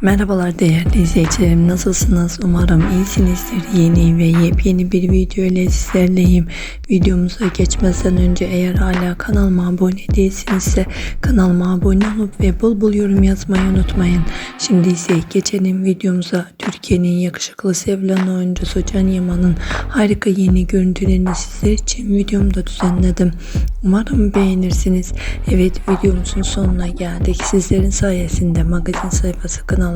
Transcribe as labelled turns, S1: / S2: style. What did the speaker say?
S1: Merhabalar değerli izleyicilerim. Nasılsınız? Umarım iyisinizdir. Yeni ve yepyeni bir video ile sizlerleyim. Videomuza geçmeden önce eğer hala kanalıma abone değilsinizse kanalıma abone olup ve bol bol yorum yazmayı unutmayın. Şimdi ise geçelim videomuza. Türkiye'nin yakışıklı sevilen oyuncusu Can Yaman'ın harika yeni görüntülerini sizler için videomda düzenledim. Umarım beğenirsiniz. Evet videomuzun sonuna geldik. Sizlerin sayesinde magazin sayfası kanalı